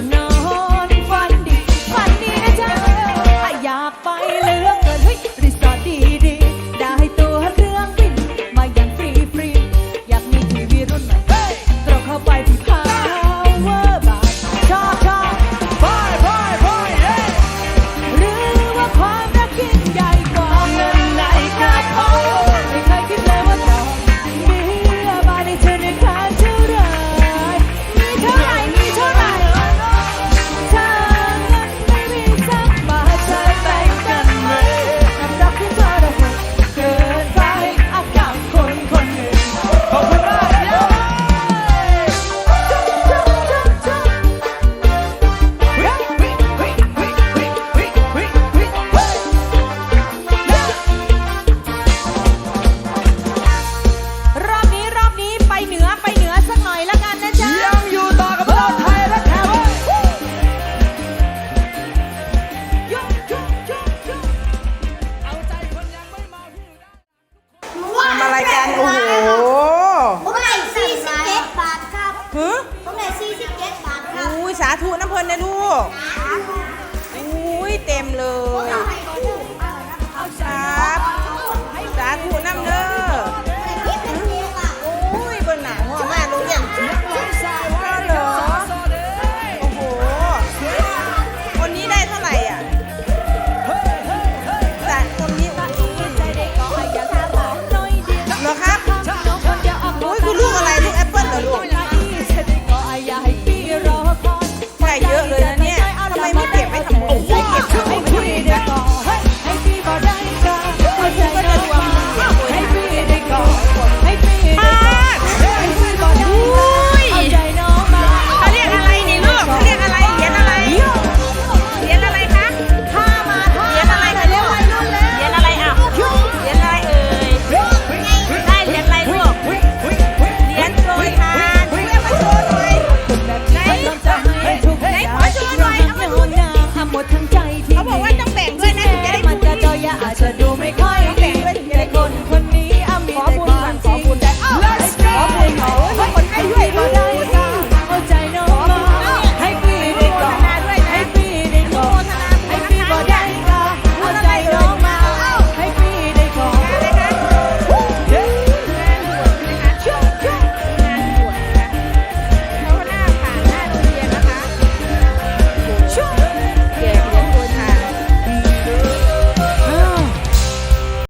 No. สี่บาทครับอุ้ยสาธุน้ำเพลินนะลูก อุ้ยเต็มเลย